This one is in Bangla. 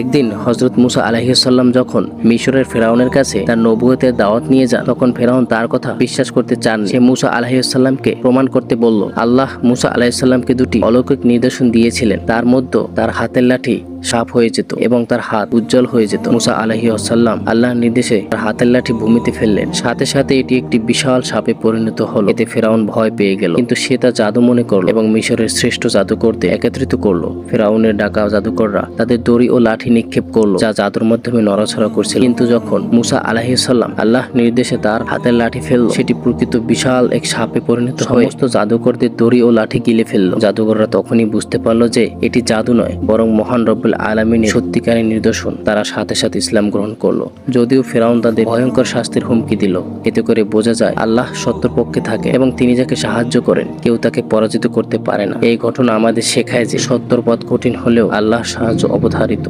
একদিন হজরত মুসা আলাহিসাল্লাম যখন মিশরের ফেরাউনের কাছে তার নবুয়তের দাওয়াত নিয়ে যান, তখন ফেরাউন তার কথা বিশ্বাস করতে চান। সে মুসা আলাহিসাল্লামকে প্রমাণ করতে বলল, আল্লাহ মুসা আলাহিসাল্লামকে দুটি অলৌকিক নিদর্শন দিয়েছিলেন। তার মধ্যে তার হাতের লাঠি সাপ হয়ে যেত এবং তার হাত উজ্জ্বল হয়ে যেত। মুসা আলাহি আসাল্লাম আল্লাহর নির্দেশে তার হাতের লাঠি ভূমিতে ফেললেন। সাথে সাথে এটি একটি বিশাল সাপে পরিণত হলো। এতে ফেরাউন ভয় পেয়ে গেল। কিন্তু সে তা জাদু মনে করল এবং মিশরের শ্রেষ্ঠ জাদুকরদের একত্রিত করল। ফেরাউনের ডাকা জাদুকররা তাদের দড়ি ও লাঠি নিক্ষেপ করল, যা জাদুর মাধ্যমে নড়াছড়া করছিল। কিন্তু যখন মুসা আলাহিসাল্লাম আল্লাহ নির্দেশে তার হাতের লাঠি ফেলল, সেটি প্রকৃত বিশাল এক সাপে পরিণত হয়ে সমস্ত জাদুকরদের দড়ি ও লাঠি গিলে ফেলল। জাদুকররা তখনই বুঝতে পারল যে এটি জাদু নয়, বরং মহান রব্বুল আলমিনের সত্যিকারের নিদর্শন তারা সাথে সাথে ইসলাম গ্রহণ করল। যদিও ফেরাউন তাদের ভয়ঙ্কর শাস্তির হুমকি দিল। এতে করে বোঝা যায়, আল্লাহ সত্যর পক্ষে থাকে এবং তিনি যাকে সাহায্য করেন, কেউ তাকে পরাজিত করতে পারে না। এই ঘটনা আমাদের শেখায় যে সত্যর পথ কঠিন হলেও আল্লাহ সাহায্য অবধারিত।